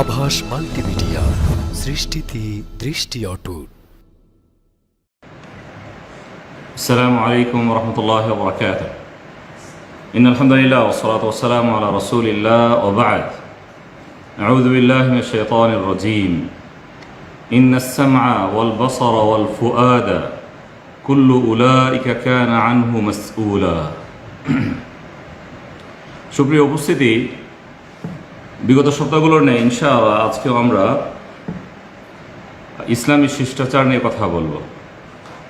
আভাস মাল্টিমিডিয়া সৃষ্টিতে দৃষ্টি অটুট السلام عليكم ورحمة الله وبركاته إن الحمد لله والصلاة والسلام على رسول الله وبعد أعوذ بالله من الشيطان الرجيم إن السمع والبصر والفؤاد كل أولئك كان عنه مسؤولا সুপ্রিয় উপস্থিতি বিগত সপ্তাহগুলোর নেই ইনশাআল্লাহ আজকেও আমরা ইসলামী শিষ্টাচার নিয়ে কথা বলব।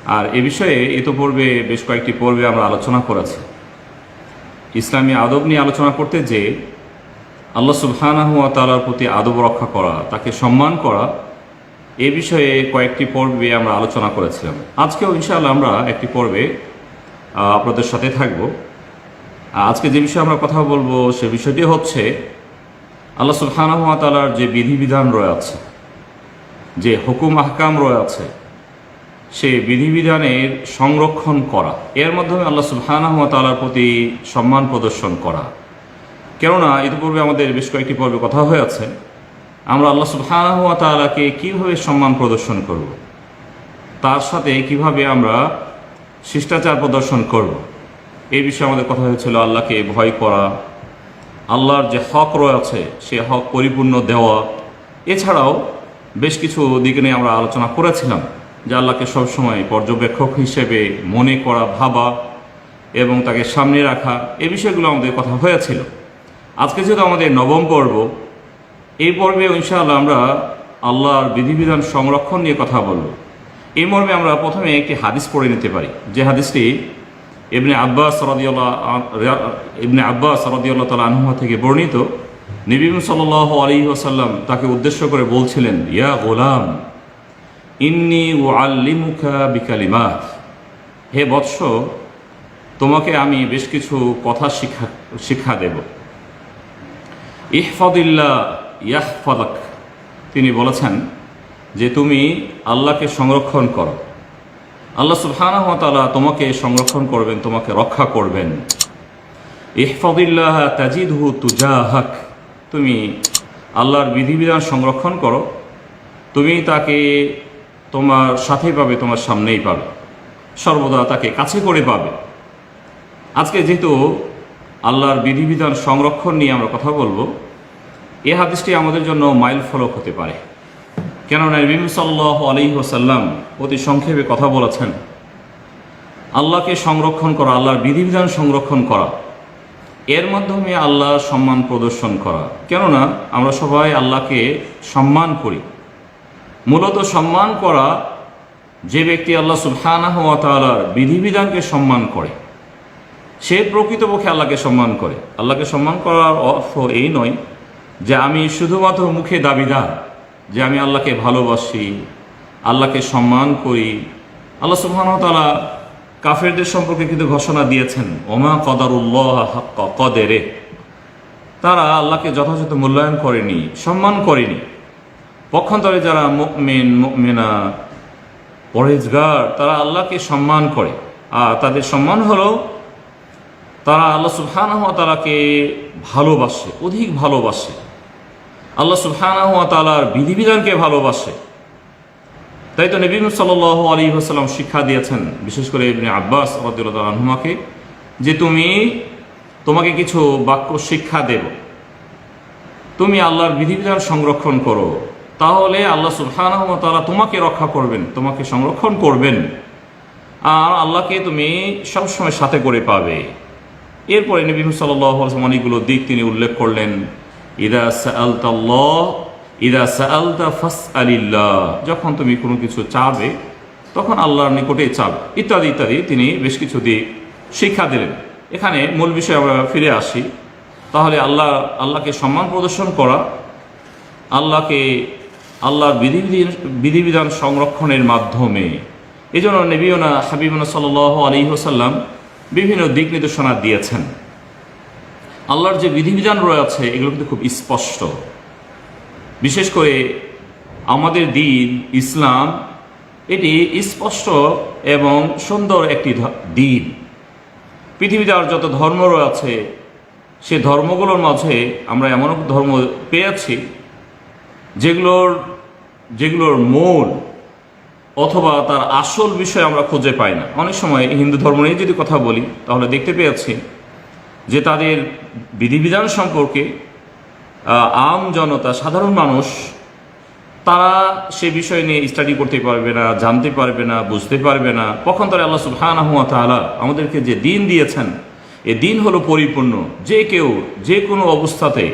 আর এ বিষয়ে ইতোপূর্বে বেশ কয়েকটি পর্বে আমরা আলোচনা করেছি। ইসলামী আদব নিয়ে আলোচনা করতে যে আল্লাহ সুবহানাহু ওয়া তাআলার প্রতি আদব রক্ষা করা, তাকে সম্মান করা, এ বিষয়ে কয়েকটি পর্বে আমরা আলোচনা করেছিলাম। আজকেও ইনশাআল্লাহ আমরা একটি পর্বে আপনাদের সাথে থাকব। আজকে যে বিষয়ে আমরা কথা বলব সে বিষয়টি হচ্ছে আল্লাহ তাআলার যে বিধিবিধান রয়েছে যে হুকুম আহকাম রয়েছে সে বিধিবিধানের সংরক্ষণ করা, এর মাধ্যমে আল্লাহ তাআলার প্রতি সম্মান প্রদর্শন করা। কেননা, ইতিপূর্বে আমাদের বেশ কয়েকটি পর্বে কথা হয়েছে, আমরা আল্লাহ তাআলাকে কীভাবে সম্মান প্রদর্শন করব, তার সাথে কীভাবে আমরা শিষ্টাচার প্রদর্শন করব এই বিষয়ে আমাদের কথা হয়েছিল আল্লাহকে ভয় করা আল্লাহর যে হক রয়েছে, সে হক পরিপূর্ণ দেওয়া। এছাড়াও বেশ কিছু দিক নিয়ে আমরা আলোচনা করেছিলাম, যে আল্লাহকে সবসময় পর্যবেক্ষক হিসেবে মনে করা, ভাবা এবং তাকে সামনে রাখা, এ বিষয়গুলো আমাদের কথা হয়েছিল। আজকে যেহেতু আমাদের নবম পর্ব, এই পর্বে ইনশাআল্লাহ আমরা আল্লাহর বিধিবিধান সংরক্ষণ নিয়ে কথা বলব। এই মর্মে আমরা প্রথমে একটি হাদিস পড়ে নিতে পারি। যে হাদিসটি ইবনে আব্বাস সরদিয়াল্লাহ ইবনে আব্বাস সরদিয়াল্লাহ তালা আনহা থেকে বর্ণিত নবীম সাল্লাহ আলী ওসাল্লাম তাকে উদ্দেশ্য করে বলছিলেন, ইয়া গোলাম, ইন্নি ও আল্লিমুখা বিকালিমাত। হে বৎস, তোমাকে আমি বেশ কিছু কথা শিক্ষা শিক্ষা দেব। ইহফাদিল্লা ইয়াহফাদাক। তিনি বলেছেন যে, তুমি আল্লাহকে সংরক্ষণ করো। আল্লাহ সুবহানাহু ওয়া তাআলা তোমাকে সংরক্ষণ করবেন, তোমাকে রক্ষা করবেন। ইহফাদিল্লাহ তাজিদহু তুজাহাক। তুমি আল্লাহর বিধিবিধান সংরক্ষণ করো। তুমি তাকে তোমার সাথেই পাবে, তোমার সামনেই পাবে। সর্বদা তাকে কাছে করে পাবে। আজকে যেহেতু আল্লাহর বিধিবিধান সংরক্ষণ নিয়ে আমরা কথা বলব, এ হাদিসটি আমাদের জন্য মাইল ফলক হতে পারে। কেননা নবী সাল্লাহ আলী ওসাল্লাম অতি সংক্ষেপে কথা বলেছেন, আল্লাহকে সংরক্ষণ করা, আল্লাহর বিধিবিধান সংরক্ষণ করা, এর মাধ্যমে আল্লাহর সম্মান প্রদর্শন করা। কেননা আমরা সবাই আল্লাহকে সম্মান করি। মূলত সম্মান করা যে ব্যক্তি আল্লাহ সুবহানাহ ওয়া তাআলার বিধিবিধানকে সম্মান করে, সে প্রকৃতপক্ষে আল্লাহকে সম্মান করে। আল্লাহকে সম্মান করার অর্থ এই নয় যে আমি শুধুমাত্র মুখে দাবিদার যে আমি আল্লাহকে ভালোবাসি, আল্লাহকে সম্মান করি। আল্লাহ ওয়া কাফেরদের সম্পর্কে কিন্তু ঘোষণা দিয়েছেন, ওমা কদারুল্লাহ হাক্কা কদেরে। তারা আল্লাহকে যথাযথ মূল্যায়ন করেনি, সম্মান করেনি। পক্ষান্তরে যারা মুমিন, মুমিনা পরেজগার তারা আল্লাহকে সম্মান করে। আর তাদের সম্মান হলো, তারা আল্লাহ সুবহানাহু ওয়া তাআলাকে ভালোবাসে, অধিক ভালোবাসে। আল্লাহ সুবহানাহু ওয়া বিধিবিধানকে ভালোবাসে। তাই তো নবী সাল্লাল্লাহু আলাইহি ওয়াসাল্লাম শিক্ষা দিয়েছেন, বিশেষ করে আব্বাস রাদিয়াল্লাহু আনহুমাকে, যে তুমি তোমাকে কিছু বাক্য শিক্ষা দেব। তুমি আল্লাহর বিধিবিধান সংরক্ষণ করো, তাহলে আল্লাহ সুবহানাহু ওয়া তাআলা তোমাকে রক্ষা করবেন, তোমাকে সংরক্ষণ করবেন। আর আল্লাহকে তুমি সবসময় সাথে করে পাবে। এরপরে নবী সাল্লাহ অনেকগুলো দিক তিনি উল্লেখ করলেন। ফাস যখন তুমি কোনো কিছু চাবে, তখন আল্লাহর নিকটে চাবে ইত্যাদি ইত্যাদি তিনি বেশ কিছু দিক শিক্ষা দিলেন। এখানে মূল বিষয়ে আমরা ফিরে আসি। তাহলে আল্লাহ, আল্লাহকে সম্মান প্রদর্শন করা, আল্লাহকে, আল্লাহর বিধিবিধি, বিধিবিধান সংরক্ষণের মাধ্যমে। এই জন্য নবীনা হাবিবনা সাল আলী হোসাল্লাম বিভিন্ন দিক নির্দেশনা দিয়েছেন। আল্লাহর যে বিধিবিধান রয়েছে, এগুলো কিন্তু খুব স্পষ্ট। বিশেষ করে আমাদের দিন, ইসলাম, এটি স্পষ্ট এবং সুন্দর একটি দিন। পৃথিবীতে আর যত ধর্ম রয়েছে, সে ধর্মগুলোর মাঝে আমরা এমন ধর্ম পেয়েছি, যেগুলোর যেগুলোর মূল অথবা তার আসল বিষয় আমরা খুঁজে পাই না। অনেক সময় হিন্দু ধর্ম নিয়ে যদি কথা বলি, তাহলে দেখতে পেয়েছি যে তাদের বিধিবিধান সম্পর্কে আম জনতা, সাধারণ মানুষ, তারা সে বিষয় নিয়ে স্টাডি করতে পারবে না, জানতে পারবে না, বুঝতে পারবে না। পক্ষান্তরে আল্লাহ সুবহানাহু ওয়া তাআলা আমাদেরকে যে দিন দিয়েছেন, এ দিন হলো পরিপূর্ণ। যে কেউ যে কোনো অবস্থাতে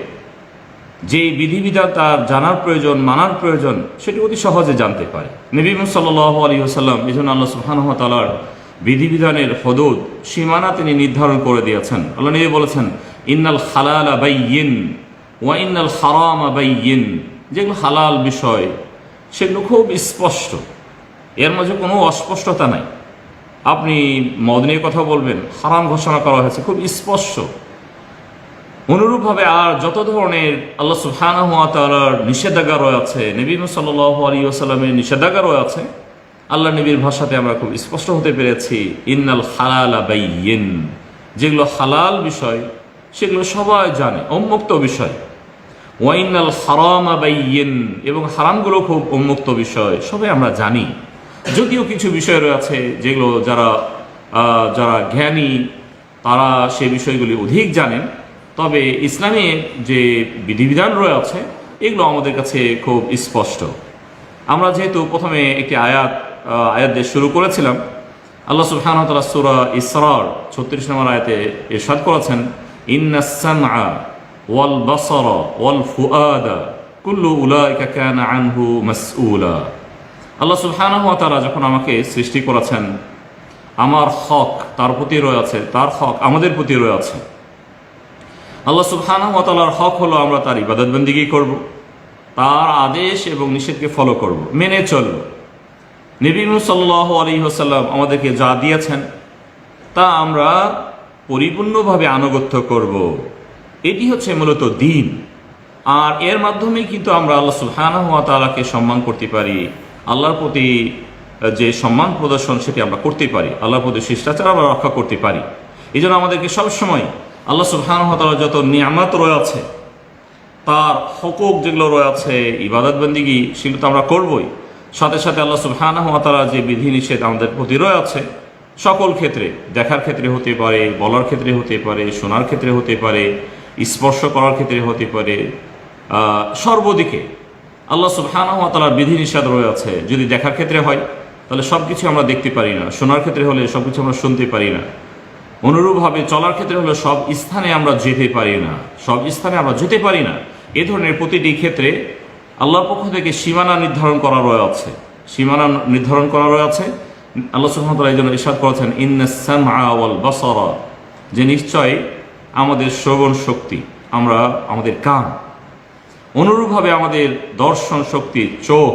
যে বিধিবিধান তার জানার প্রয়োজন, মানার প্রয়োজন, সেটি অতি সহজে জানতে পারে। নবী সাল্লাহ আলী আসাল্লাম এই জন্য আল্লাহ সুবহানাহু ওয়া তাআলার বিধিবিধানের হদুদ সীমানা তিনি নির্ধারণ করে দিয়েছেন। আল্লাহ নবী বলেছেন, ইন্নাল হালালা বাইয়িন ওয়া ইন্নাল হারামা বাইয়িন। যেগুলো হালাল বিষয়, সেগুলো খুব স্পষ্ট। এর মাঝে কোনো অস্পষ্টতা নাই। আপনি মদ নিয়ে কথা বলবেন, হারাম ঘোষণা করা হয়েছে, খুব স্পষ্ট। অনুরূপভাবে আর যত ধরনের আল্লাহ সুবহানাহু ওয়া তাআলার নিষেধাজ্ঞা রয়েছে, নবী সাল্লাল্লাহু আলাইহি ওয়াসাল্লামের নিষেধাজ্ঞা রয়েছে আল্লাহ নবীর ভাষাতে আমরা খুব স্পষ্ট হতে পেরেছি, ইন্নাল হালালা বাইয়িন যেগুলো হালাল বিষয়, সেগুলো সবাই জানে, উন্মুক্ত বিষয়। ওয়াইনাল হারামা বাইয়িন এবং হারামগুলো খুব উন্মুক্ত বিষয়, সবাই আমরা জানি। যদিও কিছু বিষয় রয়েছে যেগুলো যারা যারা জ্ঞানী, তারা সে বিষয়গুলি অধিক জানেন, তবে ইসলামে যে বিধিবিধান রয়েছে, এগুলো আমাদের কাছে খুব স্পষ্ট। আমরা যেহেতু প্রথমে একটি আয়াত আয়াত দিয়ে শুরু করেছিলাম। আল্লাহ ওয়া তাআলা ইসরার 36 নম্বর আয়াতে ইরশাদ করেছেন ইন্নাস সামআ ওয়াল বাসারা ওয়াল ফুআদা কুল্লু উলাইকা কানা আনহু মাসউলা। আল্লাহ সুবহানাহু ওয়া যখন আমাকে সৃষ্টি করেছেন, আমার হক তার প্রতি রয়েছে তার হক আমাদের প্রতি রয়েছে আল্লাহ সুবহানাহু ওয়া হক হলো আমরা তার ইবাদত বন্দিগি করব, তার আদেশ এবং নিষেধকে ফলো করব, মেনে চলব। নবী সাল্লাহ আলী হাসাল্লাম আমাদেরকে যা দিয়েছেন, তা আমরা পরিপূর্ণভাবে আনুগত্য করব। এটি হচ্ছে মূলত দিন। আর এর মাধ্যমে কিন্তু আমরা আল্লাহ সুবহানাহু ওয়া তাআলাকে সম্মান করতে পারি। আল্লাহর প্রতি যে সম্মান প্রদর্শন সেটি আমরা করতে পারি। আল্লাহর প্রতি শিষ্টাচার আমরা রক্ষা করতে পারি। এই জন্য আমাদেরকে সবসময় আল্লাহ সুবহানাহু ওয়া তাআলার যত নিয়ামত রয়েছে তার হকুক যেগুলো রয়েছে ইবাদত বন্দিগি সেগুলো তো আমরা করবই। সাথে সাথে আল্লাহ সুবহানাহু ওয়া তাআলা যে বিধিনিষেধ আমাদের প্রতি রয়েছে সকল ক্ষেত্রে, দেখার ক্ষেত্রে হতে পারে, বলার ক্ষেত্রে হতে পারে, শোনার ক্ষেত্রে হতে পারে, স্পর্শ করার ক্ষেত্রে হতে পারে সর্বদিকে আল্লাহ সুবহানাহু ওয়া তাআলার বিধিনিষেধ রয়েছে যদি দেখার ক্ষেত্রে হয়, তাহলে সব কিছু আমরা দেখতে পারি না। শোনার ক্ষেত্রে হলে সব কিছু আমরা শুনতে পারি না। অনুরূপভাবে চলার ক্ষেত্রে হলে সব স্থানে আমরা যেতে পারি না। সব স্থানে আমরা যেতে পারি না। এ ধরনের প্রতিটি ক্ষেত্রে আল্লাহর পক্ষ থেকে সীমানা নির্ধারণ করা রয়েছে সীমানা নির্ধারণ করা রয়েছে আল্লাহ সুহামতাল্লাহ এই জন্য ইসাদ করেছেন ইন্নাসাম ওয়াল বাসারা যে নিশ্চয় আমাদের শ্রবণ শক্তি, আমরা আমাদের কান। অনুরূপভাবে আমাদের দর্শন শক্তি, চোখ,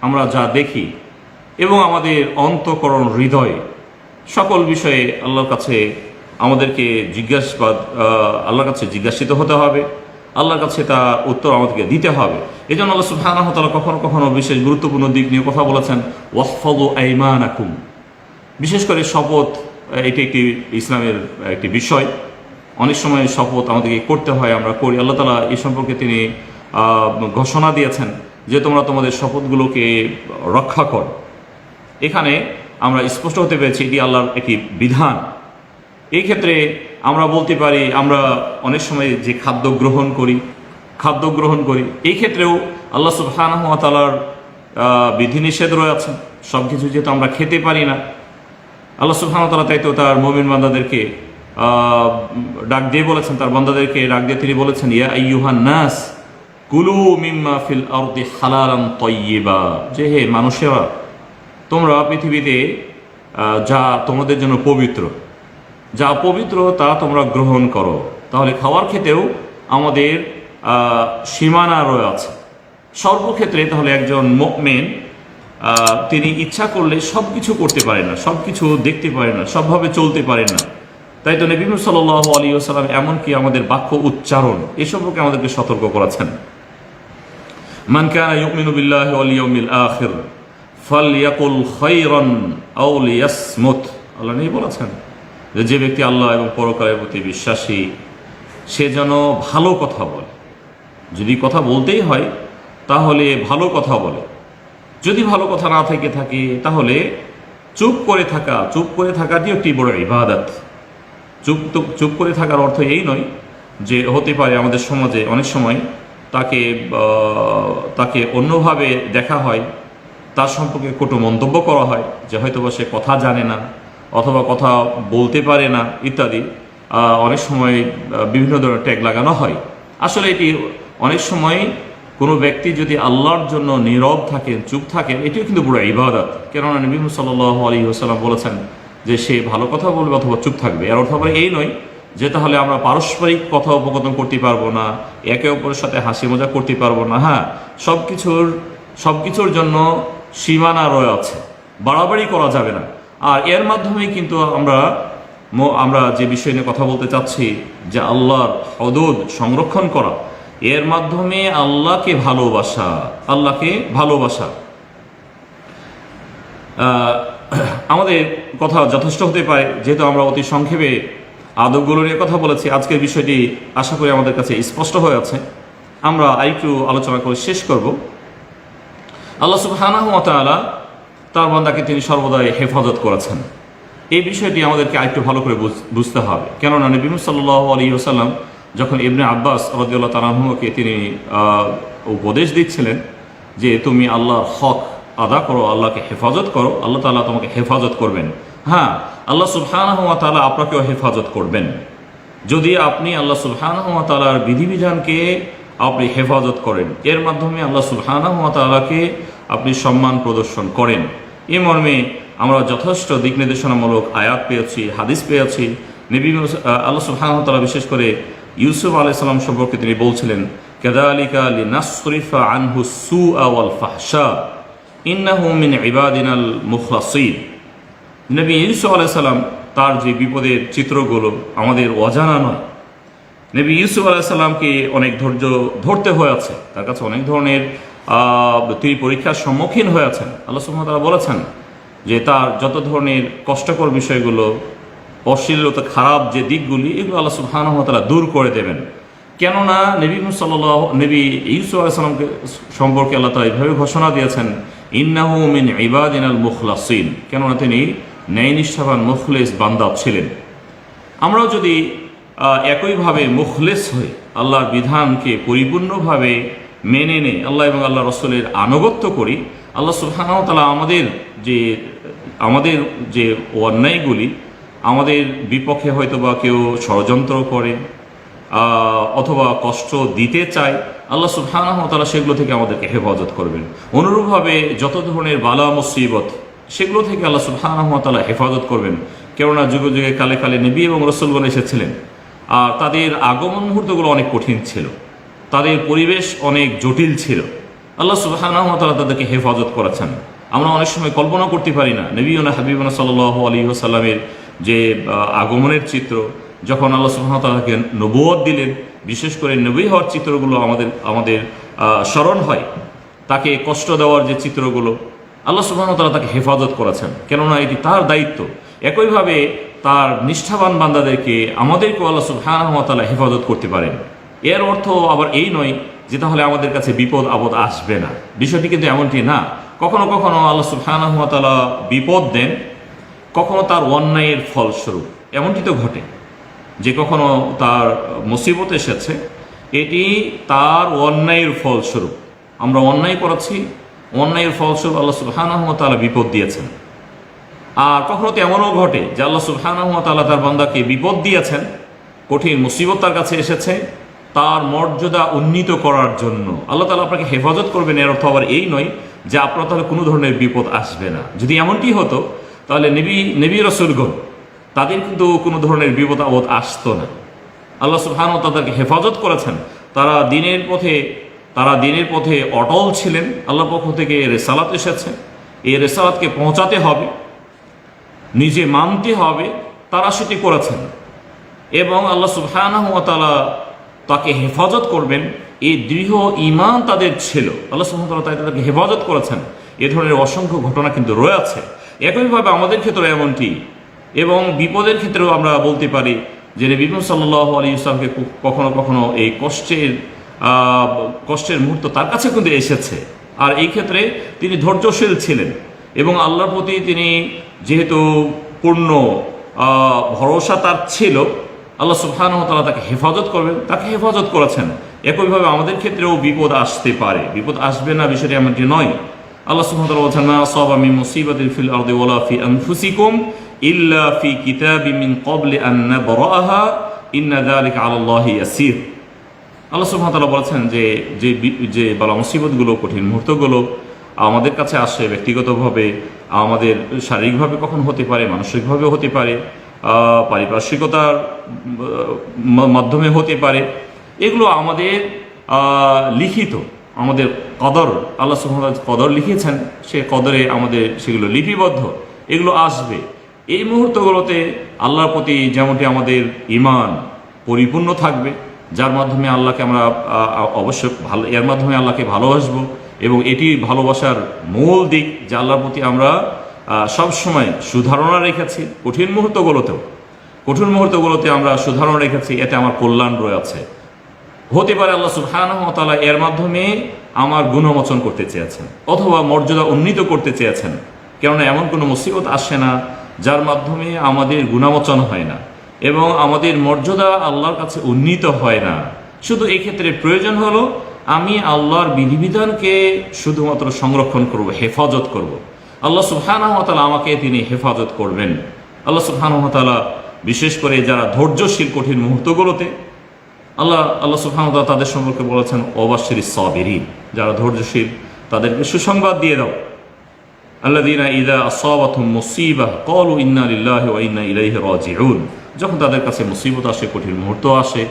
আমরা যা দেখি, এবং আমাদের অন্তকরণ হৃদয়, সকল বিষয়ে আল্লাহর কাছে আমাদেরকে জিজ্ঞাসাবাদ আল্লাহর কাছে জিজ্ঞাসিত হতে হবে। আল্লাহর কাছে তা উত্তর আমাদেরকে দিতে হবে। এই জন্য আল্লাহ সুবহানাহু ওয়া তাআলা কখনো কখনো বিশেষ গুরুত্বপূর্ণ দিক নিয়ে কথা বলেছেন ওয়াহফাদু আইমানাকুম। বিশেষ করে শপথ, এটি একটি ইসলামের একটি বিষয়। অনেক সময় শপথ আমাদেরকে করতে হয়, আমরা করি। আল্লাহ তালা এই সম্পর্কে তিনি ঘোষণা দিয়েছেন যে তোমরা তোমাদের শপথগুলোকে রক্ষা করো। এখানে আমরা স্পষ্ট হতে পেরেছি এটি আল্লাহর একটি বিধান। এই ক্ষেত্রে আমরা বলতে পারি আমরা অনেক সময় যে খাদ্য গ্রহণ করি খাদ্য গ্রহণ করি এই ক্ষেত্রেও আল্লাহ সুবহানাহু ওয়া তাআলার আহ, বিধিনিষেধ রয়েছে। সব কিছু যেহেতু আমরা খেতে পারি না আল্লাহ সুবহানাহু ওয়া তাই তো তার মুমিন বান্দাদেরকে ডাক দিয়ে বলেছেন তার বান্দাদেরকে ডাক দিয়ে তিনি বলেছেন ইয়া আইয়ুহান নাস কুলু মিম্মা ফিল আরদি হালালান তাইয়্যিবা যে হে মানুষেরা তোমরা পৃথিবীতে যা তোমাদের জন্য পবিত্র যা পবিত্র তা তোমরা গ্রহণ করো। তাহলে খাওয়ার ক্ষেত্রেও আমাদের সীমানা রয়েছে সর্বক্ষেত্রে তাহলে একজন মেন তিনি ইচ্ছা করলে সব কিছু করতে পারে না সব কিছু দেখতে পারে না, সবভাবে চলতে পারে না। তাই তো নবী সাল আলী সাল্লাম এমনকি আমাদের বাক্য উচ্চারণ, এ সম্পর্কে আমাদেরকে সতর্ক করেছেন। মান কানা ইউমিনু বিল্লাহি ওয়াল ইয়াউমিল আখির ফালইয়াকুল খায়রান আও লিয়াসমুত। আল্লাহ নেই বলেছেন? যে ব্যক্তি আল্লাহ এবং পরকালের প্রতি বিশ্বাসী, সে যেন ভালো কথা বলে। যদি কথা বলতেই হয়, তাহলে ভালো কথা বলে। যদি ভালো কথা না থেকে থাকে, তাহলে চুপ করে থাকা, চুপ করে থাকাটি একটি বড় ইবাদত। চুপ চুপ করে থাকার অর্থ এই নয় যে, হতে পারে আমাদের সমাজে অনেক সময় তাকে তাকে অন্যভাবে দেখা হয়, তার সম্পর্কে কটু মন্তব্য করা হয়, যে হয়তো বা সে কথা জানে না। অথবা কথা বলতে পারে না, ইত্যাদি অনেক সময় বিভিন্ন ধরনের ট্যাগ লাগানো হয়। আসলে এটি অনেক সময় কোনো ব্যক্তি যদি আল্লাহর জন্য নীরব থাকেন, চুপ থাকেন, এটিও কিন্তু পুরো ইবাদত। কেননা নবী সাল্লাহ আলী সাল্লাম বলেছেন যে সে ভালো কথা বলবে অথবা চুপ থাকবে। আর অর্থ এই নয় যে তাহলে আমরা পারস্পরিক কথা উপকথন করতে পারব না, একে অপরের সাথে হাসি মজা করতে পারব না। হ্যাঁ সব কিছুর সব কিছুর জন্য সীমানা রয়ে আছে। বাড়াবাড়ি করা যাবে না। আর এর মাধ্যমে কিন্তু আমরা আমরা যে বিষয় নিয়ে কথা বলতে চাচ্ছি, যে আল্লাহর হদুদ সংরক্ষণ করা, এর মাধ্যমে আল্লাহকে ভালোবাসা আল্লাহকে ভালোবাসা। আমাদের কথা যথেষ্ট হতে পারে, যেহেতু আমরা অতি সংক্ষেপে আদবগুলো নিয়ে কথা বলেছি, আজকের বিষয়টি আশা করি আমাদের কাছে স্পষ্ট হয়ে আছে। আমরা আরেকটু আলোচনা করে শেষ করব। আল্লাহ সুবহানাহু ওয়া তার বান্দাকে তিনি সর্বদাই হেফাজত করেছেন। এই বিষয়টি আমাদেরকে আরেকটু ভালো করে বুঝ- বুঝতে হবে। কেননা নবী সাল্লাহ আলী ওসাল্লাম যখন ইবনে আব্বাস রদিউল্লাহ তালাহকে তিনি উপদেশ দিচ্ছিলেন যে তুমি আল্লাহর হক আদা করো, আল্লাহকে হেফাজত করো, আল্লাহ তালা তোমাকে হেফাজত করবেন। হ্যাঁ আল্লাহ সুবহানাহু ওয়া তাআলা আপনাকেও হেফাজত করবেন। যদি আপনি আল্লাহ সুবহানাহু ওয়া তাআলার বিধিবিধানকে আপনি হেফাজত করেন, এর মাধ্যমে আল্লাহ সুবহানাহু ওয়া তাআলাকে আপনি সম্মান প্রদর্শন করেন। এ মর্মে আমরা যথেষ্ট দিক নির্দেশনামূলক আয়াত পেয়েছি, হাদিস পেয়েছি। নবী আল্লাহ তাআলা বিশেষ করে ইউসুফ আলাইহিস সালাম সম্পর্কে তিনি বলছিলেন, কাযালিকা লিনাসরিফা আনহু সুআ ওয়াল ফাহশা, ইন্নাহু ইবাদিনাল মুখলাসিন। নবী ইউসুফ আলাইসাল্লাম তার যে বিপদের চিত্রগুলো আমাদের অজানা নয়। নবী ইউসুফ আলাইসাল্লামকে অনেক ধৈর্য ধরতে হয়েছে তার কাছে অনেক ধরনের তিনি পরীক্ষার সম্মুখীন হয়েছেন। আল্লাহ সুহামতাল্লাহ বলেছেন যে তার যত ধরনের কষ্টকর বিষয়গুলো, অশ্লীলতা, খারাপ যে দিকগুলি, এগুলো আল্লাহ সুবহানাহু দূর করে দেবেন। কেননা নবী সাল্লাহ নবী ইউসুফ আলাইসালামকে সম্পর্কে আল্লাহ তালা এইভাবে ঘোষণা দিয়েছেন, ইন্নাহু মিন ইবাদিন আল মুখলাসিন। কেননা তিনি ন্যায়নিষ্ঠাবান, মুখলেস বান্দা ছিলেন। আমরাও যদি একইভাবে মুখলেস হয়ে আল্লাহর বিধানকে পরিপূর্ণভাবে মেনে নে। আল্লাহ এবং আল্লাহ রসুলের আনুগত্য করি। আল্লাহ সুবহানাহু তালা আমাদের যে আমাদের যে অন্যায়গুলি, আমাদের বিপক্ষে হয়তো বা কেউ ষড়যন্ত্র করে অথবা কষ্ট দিতে চায়, আল্লাহ সুবহানাহু তালা সেগুলো থেকে আমাদেরকে হেফাজত করবেন। অনুরূপভাবে যত ধরনের বালা, মুসিবত, সেগুলো থেকে আল্লাহ সুবহানাহু তালা হেফাজত করবেন। কেননা যুগে যুগে কালে কালে নবী এবং রসুলগণ এসেছিলেন। আর তাদের আগমন মুহূর্তগুলো অনেক কঠিন ছিল। তাদের পরিবেশ অনেক জটিল ছিল। আল্লাহ সুবহানাহু তালা তাদেরকে হেফাজত করেছেন। আমরা অনেক সময় কল্পনা করতে পারি না নবীনা হাবিবনা সাল্লাহ আলী সাল্লামের যে আগমনের চিত্র, যখন আল্লাহ সুবহানাহু তালাকে নবুয়ত দিলেন, বিশেষ করে নবী হওয়ার চিত্রগুলো আমাদের আমাদের স্মরণ হয়, তাকে কষ্ট দেওয়ার যে চিত্রগুলো, আল্লাহ সুবহানাহু তাআলা তাকে হেফাজত করেছেন। কেননা এটি তার দায়িত্ব। একইভাবে তার নিষ্ঠাবান বান্দাদেরকে আমাদেরকেও আল্লাহ ওয়া হেফাজত করতে পারেন। এর অর্থ আবার এই নয় যে তাহলে আমাদের কাছে বিপদ, আপদ আসবে না। বিষয়টি কিন্তু এমনটি না। কখনো কখনো আল্লাহ তাআলা বিপদ দেন, কখনো তার অন্যায়ের ফলস্বরূপ। এমনটি তো ঘটে যে কখনো তার মুসিবত এসেছে, এটি তার অন্যায়ের ফলস্বরূপ। আমরা অন্যায় করেছি, অন্যায়ের ফলস্বরূপ আল্লাহ সুবহানাহু ওয়া বিপদ দিয়েছেন। আর কখনো তো এমনও ঘটে যে আল্লাহ সুবহানাহু ওয়া তাআলা তার বান্দাকে বিপদ দিয়েছেন, কঠিন মুসিবত তার কাছে এসেছে তার মর্যাদা উন্নীত করার জন্য। আল্লাহ তালা আপনাকে হেফাজত করবেন, এর অর্থ আবার এই নয় যে আপনার তাহলে কোনো ধরনের বিপদ আসবে না। যদি এমনটি হতো, তাহলে নেবী নেবী রসুলগণ, তাদের কিন্তু কোনো ধরনের বিপদ আপদ আসতো না। আল্লাহ সুবহান তাদেরকে হেফাজত করেছেন। তারা দিনের পথে, তারা দিনের পথে অটল ছিলেন। আল্লাহ পক্ষ থেকে রেসালাত এসেছে। এই রেসালাতকে পৌঁছাতে হবে, নিজে মানতে হবে, তারা সেটি করেছেন। এবং আল্লাহ সুবহানাহু তাআলা তাকে হেফাজত করবেন। এই দৃঢ় ঈমান তাদের ছিল। আল্লাহ সুবহানাহু তাই তাদেরকে হেফাজত করেছেন। এ ধরনের অসংখ্য ঘটনা কিন্তু রয়েছে। একইভাবে আমাদের ক্ষেত্রে এমনটি। এবং বিপদের ক্ষেত্রেও আমরা বলতে পারি যে বিপিন সাল্লাহ আলী ইসলামকে কখনো কখনো এই কষ্টের কষ্টের মুহূর্ত তার কাছে কিন্তু এসেছে। আর এই ক্ষেত্রে তিনি ধৈর্যশীল ছিলেন। এবং আল্লাহর প্রতি তিনি যেহেতু পূর্ণ ভরসা তার ছিল আল্লাহ সুবহান তালা তাকে হেফাজত করবেন, তাকে হেফাজত করেছেন। একইভাবে আমাদের ক্ষেত্রেও বিপদ আসতে পারে। বিপদ আসবে না, বিষয়টি এমনটি নয়। আল্লাহ সুবহান তালা বলছেন না সব আমি মুসিবাতিল ফিল আরদি ওয়ালা ফি আনফুসিকুম ইল্লা ফি কিতাবি মিন ক্বাবলি আন নাবরাহা ইন্না যালিকা আলাল্লাহি ইয়াসির। আল্লাহ সুবহান তাআলা বলেছেন যে যে যে বালা মুসিবতগুলো, কঠিন মুহূর্তগুলো আমাদের কাছে আসে ব্যক্তিগতভাবে, আমাদের শারীরিকভাবে কখন হতে পারে মানসিকভাবে হতে পারে পারিপার্শ্বিকতার মাধ্যমে হতে পারে। এগুলো আমাদের লিখিত, আমাদের কদর, আল্লাহ তাআলা কদর লিখিয়েছেন সে কদরে আমাদের সেগুলো লিপিবদ্ধ, এগুলো আসবে। এই মুহূর্তগুলোতে আল্লাহর প্রতি যেমনটি আমাদের ইমান পরিপূর্ণ থাকবে, যার মাধ্যমে আল্লাহকে আমরা অবশ্য ভালো, এর মাধ্যমে আল্লাহকে ভালোবাসবো এবং এটি ভালোবাসার মূল দিক যে আল্লাহর প্রতি আমরা সব সময় সুধারণা রেখেছি কঠিন মুহূর্তগুলোতেও। কঠিন মুহূর্তগুলোতে আমরা সুধারণা রেখেছি, এতে আমার কল্যাণ রয়েছে। হতে পারে আল্লাহ সুবহানাহু ওয়া তাআলা এর মাধ্যমে আমার গুণমোচন করতে চেয়েছেন, অথবা মর্যাদা উন্নীত করতে চেয়েছেন। কেননা এমন কোনো মুসিবত আসে না যার মাধ্যমে আমাদের গুণামোচন হয় না এবং আমাদের মর্যাদা আল্লাহর কাছে উন্নীত হয় না। শুধু এই ক্ষেত্রে প্রয়োজন হলো আমি আল্লাহর বিধিবিধানকে শুধুমাত্র সংরক্ষণ করব, হেফাজত করব। আল্লাহ সুবহানাহু ওয়া আমাকে তিনি হেফাজত করবেন। আল্লাহ সুবহানাহু বিশেষ করে যারা ধৈর্যশীল কঠিন মুহূর্তগুলোতে, আল্লাহ আল্লাহ সুবহানাহু ওয়া তাদের সম্পর্কে বলেছেন অবাশির সাবিরিন যারা ধৈর্যশীল, তাদেরকে সুসংবাদ দিয়ে দাও। আল্লাযীনা ইযা আসাবাতুহুম মুসিবাহ ক্বালু ইন্না লিল্লাহি ওয়া ইন্না ইলাইহি রাজিউন। যখন তাদের কাছে মুসিবত আসে, কঠিন মুহূর্ত আসে,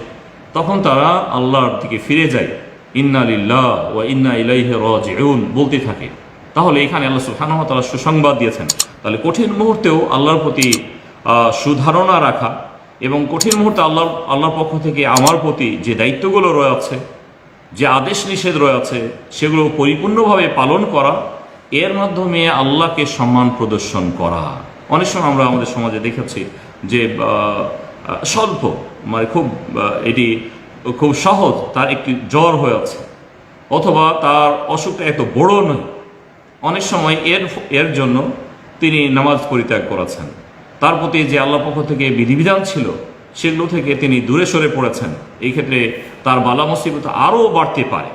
তখন তারা আল্লাহর দিকে ফিরে যায়। ইন্না লিল্লাহ ওয়া ইন্না ইলাইহি রাজিউন বলতে থাকে। তাহলে এখানে আল্লাহ সুবহানাহু ওয়া সুসংবাদ দিয়েছেন। তাহলে কঠিন মুহূর্তেও আল্লাহর প্রতি সুধারণা রাখা এবং কঠিন মুহূর্তে আল্লাহর আল্লাহর পক্ষ থেকে আমার প্রতি যে দায়িত্বগুলো রয়েছে যে আদেশ নিষেধ রয়েছে সেগুলো পরিপূর্ণভাবে পালন করা, এর মাধ্যমে আল্লাহকে সম্মান প্রদর্শন করা। অনেক সময় আমরা আমাদের সমাজে দেখেছি যে স্বল্প মানে খুব এটি খুব সহজ, তার একটি জ্বর হয়ে আছে, অথবা তার অসুখটা এত বড় নয় অনেক সময় এর এর জন্য তিনি নামাজ পরিত্যাগ করেছেন। তার প্রতি যে আল্লাহ পক্ষ থেকে বিধিবিধান ছিল, সেগুলো থেকে তিনি দূরে সরে পড়েছেন। এই ক্ষেত্রে তার বালা মুসিবত আরও বাড়তে পারে।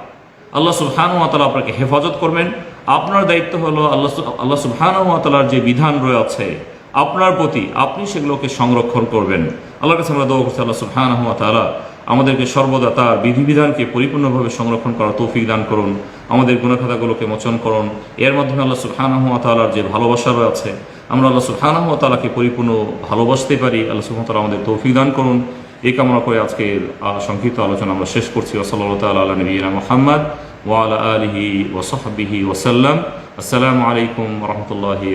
আল্লাহ সুবহানু তালা আপনাকে হেফাজত করবেন। আপনার দায়িত্ব হলো আল্লাহ আল্লাহ সুবহানু তালার যে বিধান রয়েছে, আপনার প্রতি আপনি সেগুলোকে সংরক্ষণ করবেন। আল্লাহর কাছে আমরা দোয়া করছি আল্লাহ তাআলা আমাদেরকে সর্বদা তার বিধিবিধানকে পরিপূর্ণভাবে সংরক্ষণ করার তৌফিক দান করুন। আমাদের গুণাখাতাগুলোকে মোচন করুন। এর মাধ্যমে আল্লাহ ওয়া যে ভালোবাসা রয়েছে, আমরা আল্লাহ ওয়া পরিপূর্ণ ভালোবাসতে পারি। আল্লাহ ওয়া আমাদের তৌফিক দান করুন। এই কামনা করে আজকের সংক্ষিপ্ত আলোচনা আমরা শেষ করছি। ওসল্লাহ তাআলা আলা নবীনা মুহাম্মদ ওয়া আলা আলিহি ওয়া সাহবিহি ওয়াসাল্লাম আসসালামু আলাইকুম রাহমাতুল্লাহি